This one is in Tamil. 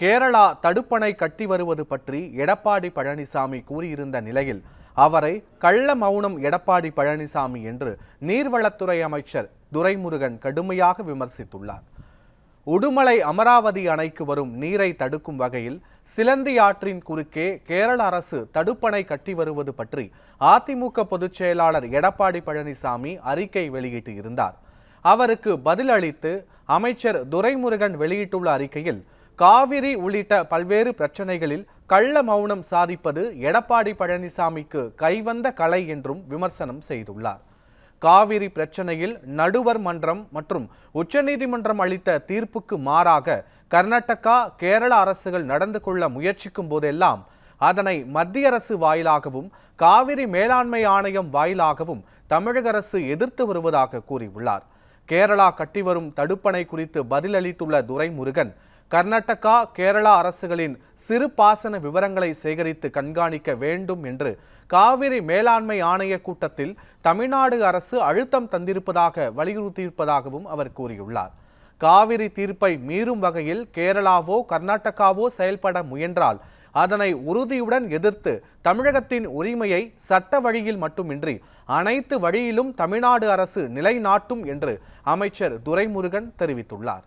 கேரளா தடுப்பணை கட்டி வருவது பற்றி எடப்பாடி பழனிசாமி கூறியிருந்த நிலையில் அவரை கள்ள மௌனம் எடப்பாடி பழனிசாமி என்று நீர்வளத்துறை அமைச்சர் துரைமுருகன் கடுமையாக விமர்சித்துள்ளார். உடுமலை அமராவதி அணைக்கு வரும் நீரை தடுக்கும் வகையில் சிலந்தி ஆற்றின் குறுக்கே கேரள அரசு தடுப்பணை கட்டி வருவது பற்றி அதிமுக பொதுச் செயலாளர் எடப்பாடி பழனிசாமி அறிக்கை வெளியிட்டு இருந்தார். அவருக்கு பதிலளித்து அமைச்சர் துரைமுருகன் வெளியிட்டுள்ள அறிக்கையில் காவிரி உள்ளிட்ட பல்வேறு பிரச்சனைகளில் கள்ள மௌனம் சாதிப்பது எடப்பாடி பழனிசாமிக்கு கைவந்த கலை என்றும் விமர்சனம் செய்துள்ளார். காவிரி பிரச்சனையில் நடுவர் மன்றம் மற்றும் உச்சநீதிமன்றம் அளித்த தீர்ப்புக்கு மாறாக கர்நாடகா கேரள அரசுகள் நடந்து கொள்ள முயற்சிக்கும் போதெல்லாம் அதனை மத்திய அரசு வாயிலாகவும் காவிரி மேலாண்மை ஆணையம் வாயிலாகவும் தமிழக அரசு எதிர்த்து வருவதாக கூறியுள்ளார். கேரளா கட்டிவரும் தடுப்பணை குறித்து பதிலளித்துள்ள துரைமுருகன் கர்நாடகா கேரளா அரசுகளின் சிறு பாசன விவரங்களை சேகரித்து கண்காணிக்க வேண்டும் என்று காவிரி மேலாண்மை ஆணைய கூட்டத்தில் தமிழ்நாடு அரசு அழுத்தம் தந்திருப்பதாக வலியுறுத்தியிருப்பதாகவும் அவர் கூறியுள்ளார். காவிரி தீர்ப்பை மீறும் வகையில் கேரளாவோ கர்நாடகாவோ செயல்பட முயன்றால் அதனை உறுதியுடன் எதிர்த்து தமிழகத்தின் உரிமையை சட்ட வழியில் மட்டுமின்றி அனைத்து வழியிலும் தமிழ்நாடு அரசு நிலைநாட்டும் என்று அமைச்சர் துரைமுருகன் தெரிவித்துள்ளார்.